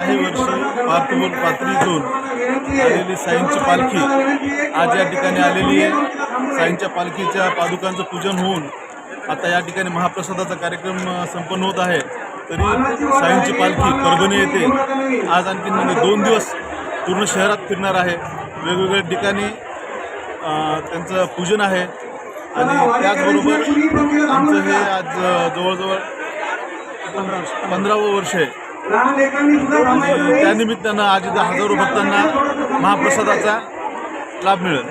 काही वर्ष पार्थिव पातळीतून आलेली साईंची पालखी आज या ठिकाणी आलेली आहे. साईंच्या पालखीच्या पादुकांचं पूजन होऊन आता या ठिकाणी महाप्रसादाचा कार्यक्रम संपन्न होत आहे. तरी साईंची पालखी परभणी येते आज आणखी म्हणजे दोन दिवस पूर्ण शहरात फिरणार आहे. वेगवेगळ्या ठिकाणी त्यांचं पूजन आहे. आणि त्याचबरोबर आमचं हे आज जवळजवळ पंधरावं वर्ष आहे. त्यानिमित्तानं आज हजारो भक्तांना महाप्रसादाचा लाभ मिळेल.